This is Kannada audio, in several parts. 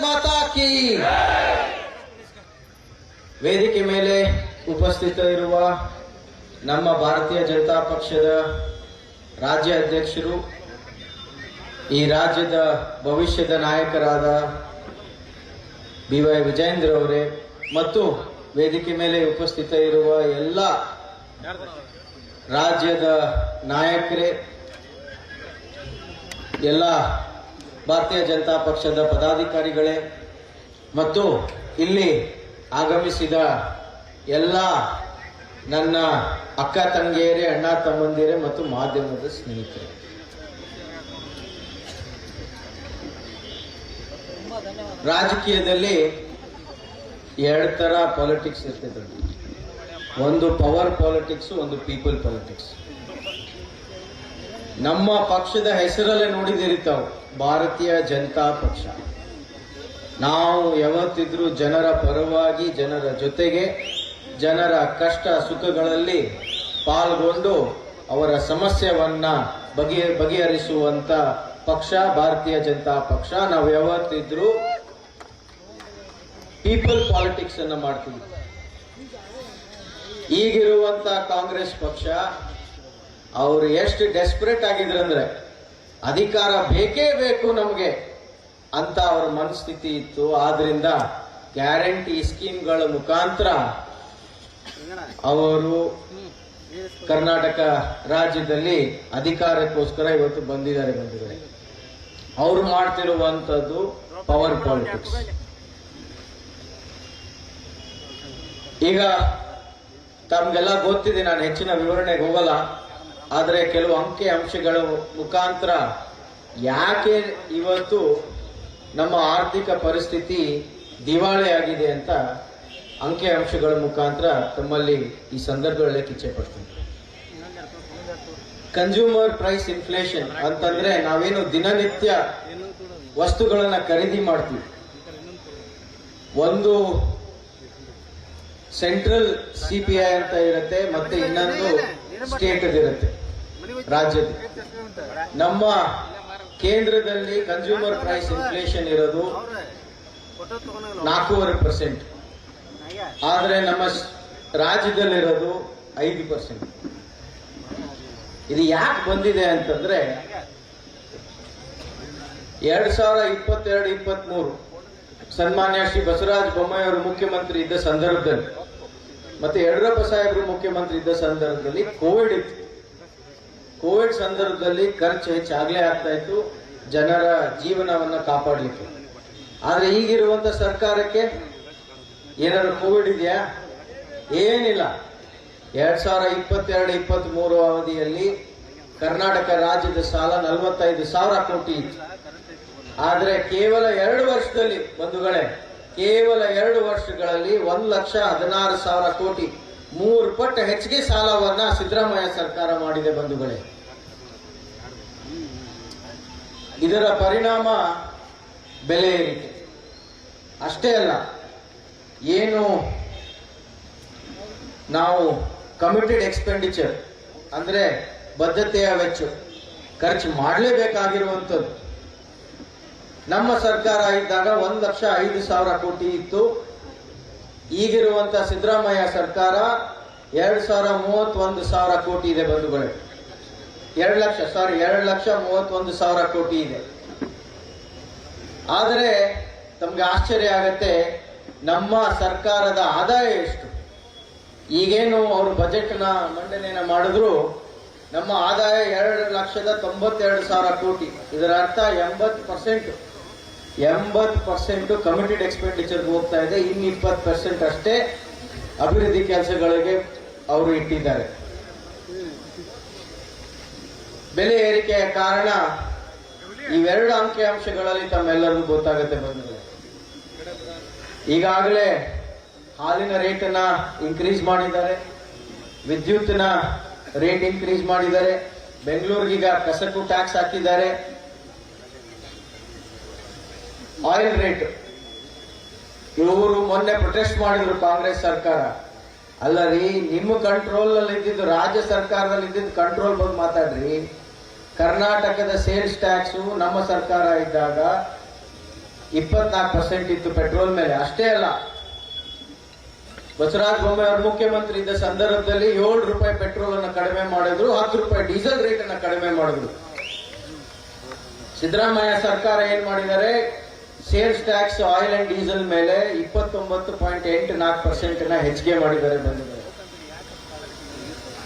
ಮಾತಾ ವೇದಿಕೆ ಮೇಲೆ ಉಪಸ್ಥಿತ ಇರುವ ನಮ್ಮ ಭಾರತೀಯ ಜನತಾ ಪಕ್ಷದ ರಾಜ್ಯ ಅಧ್ಯಕ್ಷರು, ಈ ರಾಜ್ಯದ ಭವಿಷ್ಯದ ನಾಯಕರಾದ ಬಿ ವೈ ಅವರೇ ಮತ್ತು ವೇದಿಕೆ ಮೇಲೆ ಉಪಸ್ಥಿತ ಇರುವ ಎಲ್ಲ ರಾಜ್ಯದ ನಾಯಕರೇ, ಎಲ್ಲ ಭಾರತೀಯ ಜನತಾ ಪಕ್ಷದ ಪದಾಧಿಕಾರಿಗಳೇ, ಮತ್ತು ಇಲ್ಲಿ ಆಗಮಿಸಿದ ಎಲ್ಲ ನನ್ನ ಅಕ್ಕ ತಂಗಿಯರೇ, ಅಣ್ಣ ತಮ್ಮಂದಿರೇ, ಮತ್ತು ಮಾಧ್ಯಮದ ಸ್ನೇಹಿತರು. ರಾಜಕೀಯದಲ್ಲಿ ಎರಡು ತರ ಪಾಲಿಟಿಕ್ಸ್ ಇರ್ತಿದ್ರು ಒಂದು ಪವರ್ ಪಾಲಿಟಿಕ್ಸ್ ಒಂದು ಪೀಪಲ್ ಪಾಲಿಟಿಕ್ಸ್ ನಮ್ಮ ಪಕ್ಷದ ಹೆಸರಲ್ಲೇ ನೋಡಿದಿರಿ ತಾವು. ಭಾರತೀಯ ಜನತಾ ಪಕ್ಷ. ನಾವು ಯಾವತ್ತಿದ್ರೂ ಜನರ ಪರವಾಗಿ, ಜನರ ಜೊತೆಗೆ, ಜನರ ಕಷ್ಟ ಸುಖಗಳಲ್ಲಿ ಪಾಲ್ಗೊಂಡು ಅವರ ಸಮಸ್ಯೆವನ್ನ ಬಗೆ, ಬಗೆಹರಿಸುವಂತ ಪಕ್ಷ, ಭಾರತೀಯ ಜನತಾ ಪಕ್ಷ. ನಾವು ಯಾವತ್ತಿದ್ರು ಪೀಪಲ್ ಪಾಲಿಟಿಕ್ಸ್ ಅನ್ನ ಮಾಡ್ತೀವಿ. ಈಗಿರುವಂತ ಕಾಂಗ್ರೆಸ್ ಪಕ್ಷ ಅವರು ಎಷ್ಟು ಡೆಸ್ಪರೇಟ್ ಆಗಿದ್ರಂದ್ರೆ ಅಧಿಕಾರ ಬೇಕೇ ಬೇಕು ನಮಗೆ ಅಂತ ಅವರ ಮನಸ್ಥಿತಿ ಇತ್ತು. ಆದ್ರಿಂದ ಗ್ಯಾರಂಟಿ ಸ್ಕೀಮ್ಗಳ ಮುಖಾಂತರ ಅವರು ಕರ್ನಾಟಕ ರಾಜ್ಯದಲ್ಲಿ ಅಧಿಕಾರಕ್ಕೋಸ್ಕರ ಇವತ್ತು ಬಂದಿದ್ದಾರೆ ಬಂದಿದ್ದಾರೆ. ಅವರು ಮಾಡ್ತಿರುವಂತದ್ದು ಪವರ್ ಪಾಲಿಟಿಕ್ಸ್. ಈಗ ತಮ್ಗೆಲ್ಲ ಗೊತ್ತಿದೆ, ನಾನು ಹೆಚ್ಚಿನ ವಿವರಣೆಗೆ ಹೋಗಲ್ಲ. ಆದರೆ ಕೆಲವು ಅಂಕಿ ಅಂಶಗಳ ಮುಖಾಂತರ ಯಾಕೆ ಇವತ್ತು ನಮ್ಮ ಆರ್ಥಿಕ ಪರಿಸ್ಥಿತಿ ದಿವಾಳಿ ಆಗಿದೆ ಅಂತ ಅಂಕಿ ಅಂಶಗಳ ಮುಖಾಂತರ ತಮ್ಮಲ್ಲಿ ಈ ಸಂದರ್ಭಗಳಲ್ಲಿ ಕಿಚ್ಚೆ ಪಡ್ತೀನಿ ಕನ್ಸ್ಯೂಮರ್ ಪ್ರೈಸ್ ಇನ್ಫ್ಲೇಷನ್ ಅಂತಂದ್ರೆ ನಾವೇನು ದಿನನಿತ್ಯ ವಸ್ತುಗಳನ್ನು ಖರೀದಿ ಮಾಡ್ತೀವಿ. ಒಂದು ಸೆಂಟ್ರಲ್ ಸಿ ಪಿ ಐ ಅಂತ ಇರುತ್ತೆ, ಮತ್ತೆ ಇನ್ನೊಂದು ಸ್ಟೇಟ್ ಇರುತ್ತೆ ರಾಜ್ಯದ ನಮ್ಮ ಕೇಂದ್ರದಲ್ಲಿ ಕನ್ಸ್ಯೂಮರ್ ಪ್ರೈಸ್ ಇನ್ಫ್ಲೇಷನ್ ಇರೋದು ನಾಲ್ಕೂವರೆ ಪರ್ಸೆಂಟ್ ಆದ್ರೆ ನಮ್ಮ ರಾಜ್ಯದಲ್ಲಿರೋದು ಐದು ಪರ್ಸೆಂಟ್ ಇದು ಯಾಕೆ ಬಂದಿದೆ ಅಂತಂದ್ರೆ ಎರಡ್ ಸಾವಿರ ಇಪ್ಪತ್ತೆರಡು ಇಪ್ಪತ್ತ್ ಮೂರು ಸನ್ಮಾನ್ಯ ಶ್ರೀ ಬಸವರಾಜ ಬೊಮ್ಮಾಯಿ ಅವರು ಮುಖ್ಯಮಂತ್ರಿ ಇದ್ದ ಸಂದರ್ಭದಲ್ಲಿ, ಮತ್ತೆ ಯಡಿಯೂರಪ್ಪ ಸಾಹೇಬರು ಮುಖ್ಯಮಂತ್ರಿ ಇದ್ದ ಸಂದರ್ಭದಲ್ಲಿ ಕೋವಿಡ್ ಇತ್ತು. ಕೋವಿಡ್ ಸಂದರ್ಭದಲ್ಲಿ ಖರ್ಚು ಹೆಚ್ಚಾಗಲೇ ಆಗ್ತಾ ಇತ್ತು, ಜನರ ಜೀವನವನ್ನು ಕಾಪಾಡಲಿಕ್ಕೆ. ಆದರೆ ಈಗಿರುವಂಥ ಸರ್ಕಾರಕ್ಕೆ ಏನಾದ್ರು ಕೋವಿಡ್ ಇದೆಯಾ? ಏನಿಲ್ಲ. ಎರಡು ಸಾವಿರ ಇಪ್ಪತ್ತೆರಡು ಇಪ್ಪತ್ತ್ ಮೂರು ಅವಧಿಯಲ್ಲಿ ಕರ್ನಾಟಕ ರಾಜ್ಯದ ಸಾಲ ನಲವತ್ತೈದು ಸಾವಿರ ಕೋಟಿ ಇತ್ತು. ಆದರೆ ಕೇವಲ ಎರಡು ವರ್ಷದಲ್ಲಿ ಬಂಧುಗಳೇ, ಕೇವಲ ಎರಡು ವರ್ಷಗಳಲ್ಲಿ ಒಂದು ಲಕ್ಷ ಹದಿನಾರು ಸಾವಿರ ಕೋಟಿ ಮೂರು ಪಟ್ಟು ಹೆಚ್ಚಿಗೆ ಸಾಲವನ್ನ ಸಿದ್ದರಾಮಯ್ಯ ಸರ್ಕಾರ ಮಾಡಿದೆ ಬಂಧುಗಳೇ. ಇದರ ಪರಿಣಾಮ ಬೆಲೆ ಏರಿಕೆ. ಅಷ್ಟೇ ಅಲ್ಲ, ಏನು ನಾವು ಕಮಿಟೆಡ್ ಎಕ್ಸ್ಪೆಂಡಿಚರ್ ಅಂದ್ರೆ ಬದ್ಧತೆಯ ವೆಚ್ಚ, ಖರ್ಚು ಮಾಡಲೇಬೇಕಾಗಿರುವಂಥದ್ದು. ನಮ್ಮ ಸರ್ಕಾರ ಇದ್ದಾಗ ಒಂದು ಲಕ್ಷ ಐದು ಸಾವಿರ ಕೋಟಿ ಇತ್ತು. ಈಗಿರುವಂತ ಸಿದ್ದರಾಮಯ್ಯ ಸರ್ಕಾರ ಎರಡ್ ಸಾವಿರ ಮೂವತ್ತೊಂದು ಸಾವಿರ ಕೋಟಿ ಇದೆ ಬಂಧುಗಳು. ಎರಡು ಲಕ್ಷ ಸಾರಿ ಎರಡು ಲಕ್ಷ ಮೂವತ್ತೊಂದು ಸಾವಿರ ಕೋಟಿ ಇದೆ. ಆದರೆ ತಮ್ಗೆ ಆಶ್ಚರ್ಯ ಆಗತ್ತೆ, ನಮ್ಮ ಸರ್ಕಾರದ ಆದಾಯ ಎಷ್ಟು? ಈಗೇನು ಅವರು ಬಜೆಟ್ನ ಮಂಡನೆಯನ್ನ ಮಾಡಿದ್ರು, ನಮ್ಮ ಆದಾಯ ಎರಡು ಲಕ್ಷದ ತೊಂಬತ್ತೆರಡು ಸಾವಿರ ಕೋಟಿ. ಇದರ ಅರ್ಥ ಎಂಬತ್ತು ಪರ್ಸೆಂಟ್. ಎಂಬತ್ತು ಪರ್ಸೆಂಟ್ ಕಮಿಟೆಡ್ ಎಕ್ಸ್ಪೆಂಡಿಚರ್ ಹೋಗ್ತಾ ಇದೆ. ಇನ್ನು ಇಪ್ಪತ್ತು ಪರ್ಸೆಂಟ್ ಅಷ್ಟೇ ಅಭಿವೃದ್ಧಿ ಕೆಲಸಗಳಿಗೆ ಅವರು ಇಟ್ಟಿದ್ದಾರೆ. ಬೆಲೆ ಏರಿಕೆಯ ಕಾರಣ ಇವೆರಡು ಅಂಕಿ ಅಂಶಗಳಲ್ಲಿ ತಮ್ಮೆಲ್ಲರಿಗೂ ಗೊತ್ತಾಗುತ್ತೆ ಬಂದಿದೆ ಈಗಾಗಲೇ ಹಾಲಿನ ರೇಟನ್ನ ಇನ್ಕ್ರೀಸ್ ಮಾಡಿದ್ದಾರೆ. ವಿದ್ಯುತ್ನ ರೇಟ್ ಇನ್ಕ್ರೀಸ್ ಮಾಡಿದ್ದಾರೆ. ಬೆಂಗಳೂರಿಗೀಗ ಕಸಕು ಟ್ಯಾಕ್ಸ್ ಹಾಕಿದ್ದಾರೆ. Oil rate. ಇವರು ಮೊನ್ನೆ ಪ್ರೊಟೆಸ್ಟ್ ಮಾಡಿದ್ರು ಕಾಂಗ್ರೆಸ್ ಸರ್ಕಾರ. ಅಲ್ಲ ರೀ ನಿಮ್ಮ ಕಂಟ್ರೋಲ್ ಅಲ್ಲಿ ಇದ್ದಿದ್ದು ರಾಜ್ಯ ಸರ್ಕಾರದಲ್ಲಿ ಇದ್ದಿದ್ದು ಕಂಟ್ರೋಲ್ ಬಗ್ಗೆ ಮಾತಾಡ್ರಿ. ಕರ್ನಾಟಕದ ಸೇಲ್ಸ್ ಟ್ಯಾಕ್ಸ್ ನಮ್ಮ ಸರ್ಕಾರ ಇದ್ದಾಗ ಇಪ್ಪತ್ನಾಲ್ಕು ಪರ್ಸೆಂಟ್ ಇತ್ತು ಪೆಟ್ರೋಲ್ ಮೇಲೆ. ಅಷ್ಟೇ ಅಲ್ಲ. ಬಸವರಾಜ ಬೊಮ್ಮಾಯಿ ಅವರು ಮುಖ್ಯಮಂತ್ರಿ ಇದ್ದ ಸಂದರ್ಭದಲ್ಲಿ ಏಳು ರೂಪಾಯಿ ಪೆಟ್ರೋಲ್ ಅನ್ನು ಕಡಿಮೆ ಮಾಡಿದ್ರು, ಹತ್ತು ರೂಪಾಯಿ ಡೀಸೆಲ್ ರೇಟ್ ಅನ್ನ ಕಡಿಮೆ ಮಾಡಿದ್ರು. ಸಿದ್ದರಾಮಯ್ಯ ಸರ್ಕಾರ ಏನ್ ಮಾಡಿದ್ದಾರೆ? Sales tax, oil and diesel ಮೇಲೆ ಇಪ್ಪತ್ತೊಂಬತ್ತು ಪಾಯಿಂಟ್ ಎಂಟು ನಾಲ್ಕು ಪರ್ಸೆಂಟ್ನ ಹೆಚ್ಚಿಗೆ ಮಾಡಿದ್ದಾರೆ ಬಂದಿದ್ದಾರೆ.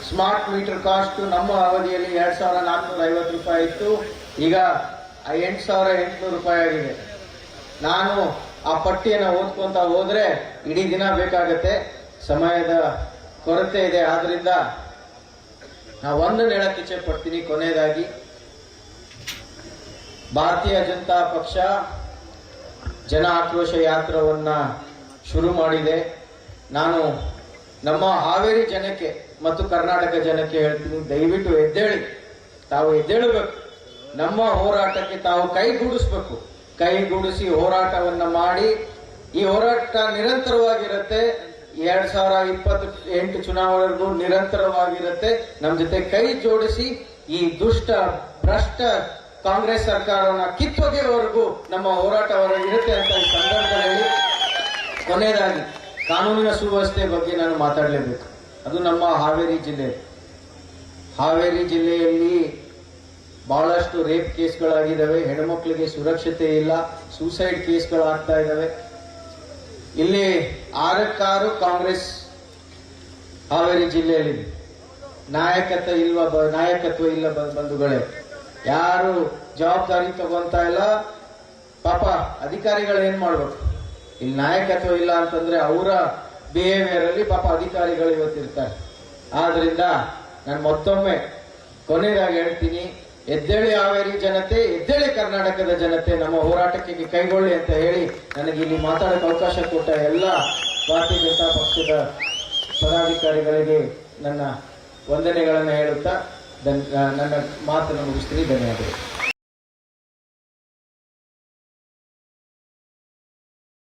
ಸ್ಮಾರ್ಟ್ ಮೀಟರ್ ಕಾಸ್ಟ್ ನಮ್ಮ ಅವಧಿಯಲ್ಲಿ ಎರಡ್ ಸಾವಿರ ನಾಲ್ಕುನೂರ ಐವತ್ತು ರೂಪಾಯಿ ಇತ್ತು. ಈಗ ಎಂಟು ಸಾವಿರ ಎಂಟುನೂರು ರೂಪಾಯಿ ಆಗಿದೆ. ನಾನು ಆ ಪಟ್ಟಿಯನ್ನು ಓದ್ಕೊಂತ ಹೋದ್ರೆ ಇಡೀ ದಿನ ಬೇಕಾಗತ್ತೆ. ಸಮಯದ ಕೊರತೆ ಇದೆ. ಆದ್ರಿಂದ ನಾವು ಒಂದು ಹೇಳಕ್ಕೆ ಇಚ್ಛೆ ಪಡ್ತೀನಿ ಕೊನೆಯದಾಗಿ. ಭಾರತೀಯ ಜನತಾ ಪಕ್ಷ ಜನ ಆಕ್ರೋಶ ಯಾತ್ರವನ್ನು ಶುರು ಮಾಡಿದೆ. ನಾನು ನಮ್ಮ ಹಾವೇರಿ ಜನಕ್ಕೆ ಮತ್ತು ಕರ್ನಾಟಕ ಜನಕ್ಕೆ ಹೇಳ್ತೀನಿ, ದಯವಿಟ್ಟು ಎದ್ದೇಳಿ. ತಾವು ಎದ್ದೇಳಬೇಕು. ನಮ್ಮ ಹೋರಾಟಕ್ಕೆ ತಾವು ಕೈಗೂಡಿಸ್ಬೇಕು ಕೈಗೂಡಿಸಿ ಹೋರಾಟವನ್ನು ಮಾಡಿ, ಈ ಹೋರಾಟ ನಿರಂತರವಾಗಿರುತ್ತೆ. ಎರಡ್ ಸಾವಿರ ಇಪ್ಪತ್ತು ಎಂಟು ಚುನಾವಣೆಗೂ ನಿರಂತರವಾಗಿರುತ್ತೆ. ನಮ್ಮ ಜೊತೆ ಕೈ ಜೋಡಿಸಿ, ಈ ದುಷ್ಟ, ಭ್ರಷ್ಟ ಕಾಂಗ್ರೆಸ್ ಸರ್ಕಾರವನ್ನ ಕಿತ್ತೊಗೆಯವರೆಗೂ ನಮ್ಮ ಹೋರಾಟ ಇರುತ್ತೆ ಅಂತ ಈ ಸಂದರ್ಭದಲ್ಲಿ ಕೊನೆಯದಾಗಿ ಕಾನೂನಿನ ಸುವ್ಯವಸ್ಥೆ ಬಗ್ಗೆ ನಾನು ಮಾತಾಡಲೇಬೇಕು. ಅದು ನಮ್ಮ ಹಾವೇರಿ ಜಿಲ್ಲೆ. ಹಾವೇರಿ ಜಿಲ್ಲೆಯಲ್ಲಿ ಬಹಳಷ್ಟು ರೇಪ್ ಕೇಸ್ಗಳಾಗಿದ್ದಾವೆ. ಹೆಣ್ಮಕ್ಳಿಗೆ ಸುರಕ್ಷತೆ ಇಲ್ಲ. ಸೂಸೈಡ್ ಕೇಸ್ಗಳಾಗ್ತಾ ಇದ್ದಾವೆ. ಇಲ್ಲಿ ಆರಕ್ಕಾರು ಕಾಂಗ್ರೆಸ್ ಹಾವೇರಿ ಜಿಲ್ಲೆಯಲ್ಲಿ ನಾಯಕತ್ವ ಇಲ್ವ ನಾಯಕತ್ವ ಇಲ್ಲ ಬಂಧುಗಳೇ. ಯಾರು ಜವಾಬ್ದಾರಿ ತಗೊಂತ ಇಲ್ಲ, ಪಾಪ ಅಧಿಕಾರಿಗಳು ಏನ್ ಮಾಡ್ಬೇಕು? ಇಲ್ಲಿ ನಾಯಕತ್ವ ಇಲ್ಲ ಅಂತಂದ್ರೆ ಅವರ ಬಿಹೇವಿಯರ್ ಅಲ್ಲಿ ಪಾಪ ಅಧಿಕಾರಿಗಳು ಇವತ್ತಿರ್ತಾರೆ ಆದ್ರಿಂದ ನಾನು ಮತ್ತೊಮ್ಮೆ ಕೊನೆಯದಾಗಿ ಹೇಳ್ತೀನಿ, ಎದ್ದೇಳಿ ಹಾವೇರಿ ಜನತೆ, ಎದ್ದೇಳಿ ಕರ್ನಾಟಕದ ಜನತೆ, ನಮ್ಮ ಹೋರಾಟಕ್ಕೆ ಕೈಗೊಳ್ಳಿ ಅಂತ ಹೇಳಿ ನನಗೆ ಇಲ್ಲಿ ಮಾತಾಡಕ್ಕೆ ಅವಕಾಶ ಕೊಟ್ಟ ಎಲ್ಲ ಭಾರತೀಯ ಜನತಾ ಪಕ್ಷದ ಪದಾಧಿಕಾರಿಗಳಿಗೆ ನನ್ನ ವಂದನೆಗಳನ್ನು ಹೇಳುತ್ತಾ ನನ್ನ ಮಾತನ್ನು ಮುಗಿಸ್ತೀನಿ ಧನ್ಯವಾದಗಳು